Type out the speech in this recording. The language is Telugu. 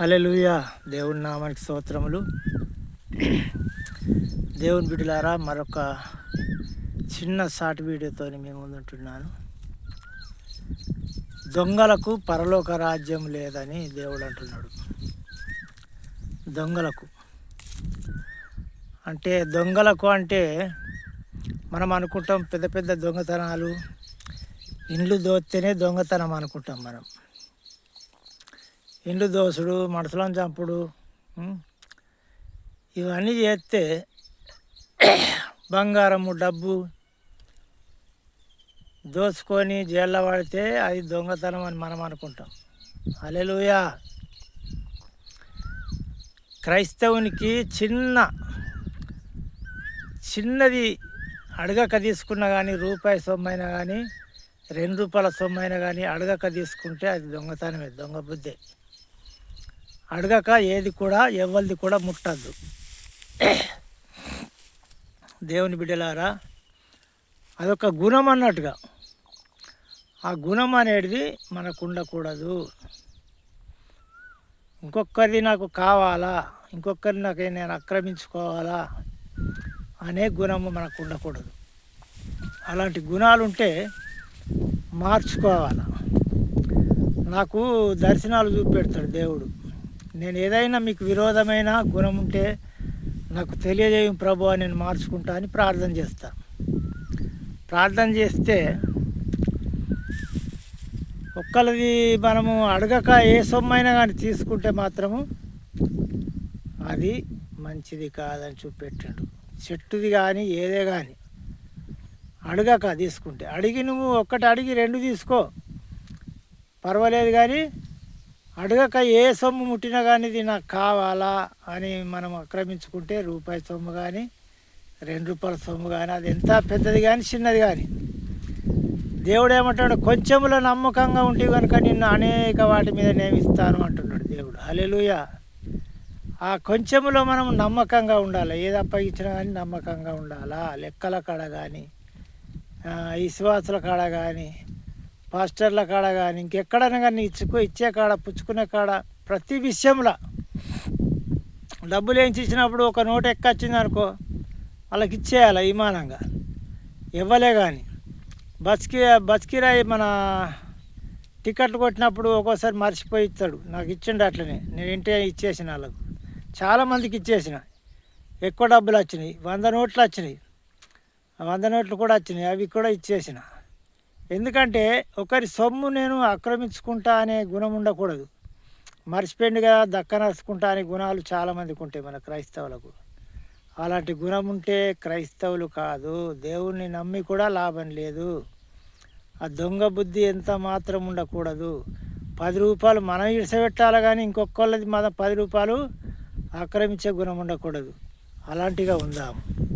హలెలుయ దేవుని నామానికి స్తోత్రములు. దేవుని బిడ్డలారా మరొక చిన్న షార్ట్ వీడియోతో మేము ముందుంటున్నాను. దొంగలకు పరలోక రాజ్యం లేదని దేవుడు అంటున్నాడు. దొంగలకు. అంటే దొంగలకు అంటే మనం అనుకుంటాం పెద్ద పెద్ద దొంగతనాలు ఇండ్లు దోత్తేనే దొంగతనం అనుకుంటాం మనం. ఇండ్లు దోసుడు మనుషులను చంపుడు ఇవన్నీ చేస్తే బంగారము డబ్బు దోసుకొని జైల్లో పడితే అది దొంగతనం అని మనం అనుకుంటాం. అలెలుయా క్రైస్తవునికి చిన్న చిన్నది అడగక తీసుకున్నా కానీ రూపాయి సొమ్మైనా కానీ రెండు రూపాయల సొమ్మైనా కానీ అడగక తీసుకుంటే అది దొంగతనమే దొంగ బుద్ధే. అడగక ఏది కూడా ఎవరిది కూడా ముట్టద్దు. దేవుని బిడ్డలారా అదొక గుణం అన్నట్టుగా. ఆ గుణం అనేది మనకు ఉండకూడదు. ఇంకొకరిది నాకు కావాలా ఇంకొకరిని నాకు నేను ఆక్రమించుకోవాలా అనే గుణము మనకు ఉండకూడదు. అలాంటి గుణాలు ఉంటే మార్చుకోవాలా. నాకు దర్శనాలు చూపెడతాడు దేవుడు. నేను ఏదైనా మీకు విరోధమైన గుణం ఉంటే నాకు తెలియజేయం ప్రభు అని నేను మార్చుకుంటా అని ప్రార్థన చేస్తా. ప్రార్థన చేస్తే ఒక్కరిది మనము అడగక ఏ సొమ్మైనా కానీ తీసుకుంటే మాత్రము అది మంచిది కాదని చూపెట్టాడు. చెట్టుది కానీ ఏదే కానీ అడగక తీసుకుంటే. అడిగి నువ్వు ఒక్కటి అడిగి రెండు తీసుకో. పర్వాలేదు కానీ అడగక ఏ సొమ్ము ముట్టినా కానీ ఇది నాకు కావాలా అని మనం ఆక్రమించుకుంటే రూపాయి సొమ్ము కానీ రెండు రూపాయల సొమ్ము కానీ అది ఎంత పెద్దది కానీ చిన్నది కానీ దేవుడు ఏమంటాడు? కొంచెంలో నమ్మకంగా ఉంటే కనుక నిన్ను అనేక వాటి మీద నియమిస్తాను అంటున్నాడు దేవుడు. అలెలుయ ఆ కొంచెంలో మనం నమ్మకంగా ఉండాలి? ఏది అప్పగించినా కానీ నమ్మకంగా ఉండాలా? లెక్కల కాడ కానీ విశ్వాసుల కాడ కానీ పాస్టర్ల కాడ కానీ ఇంకెక్కడైనా కానీ ఇచ్చుకో ఇచ్చే కాడ పుచ్చుకునే కాడ ప్రతి విషయంలో డబ్బులు ఏం ఇచ్చినప్పుడు ఒక నోటు ఎక్కొచ్చింది అనుకో వాళ్ళకి ఇచ్చేయాలి విమానంగా ఇవ్వలే కానీ బస్కి బస్కిరాయి మన టికెట్లు కొట్టినప్పుడు ఒక్కోసారి మర్చిపోయి ఇస్తాడు. నాకు ఇచ్చిండు అట్లనే. నేను ఇంటే ఇచ్చేసిన వాళ్ళకు. చాలామందికి ఇచ్చేసిన. ఎక్కువ డబ్బులు వచ్చినాయి. వంద నోట్లు వచ్చినాయి. వంద నోట్లు కూడా వచ్చినాయి. అవి కూడా ఇచ్చేసిన. ఎందుకంటే ఒకరి సొమ్ము నేను ఆక్రమించుకుంటా అనే గుణం ఉండకూడదు. మర్చిపోయిందిగా దక్కనర్చుకుంటా అనే గుణాలు చాలామందికి ఉంటాయి మన క్రైస్తవులకు. అలాంటి గుణం ఉంటే క్రైస్తవులు కాదు. దేవుణ్ణి నమ్మి కూడా లాభం లేదు. ఆ దొంగ బుద్ధి ఎంత మాత్రం ఉండకూడదు. పది రూపాయలు మనం ఇడిసబెట్టాలి కానీ ఇంకొకళ్ళది మన పది రూపాయలు ఆక్రమించే గుణం ఉండకూడదు. అలాంటిగా ఉందాము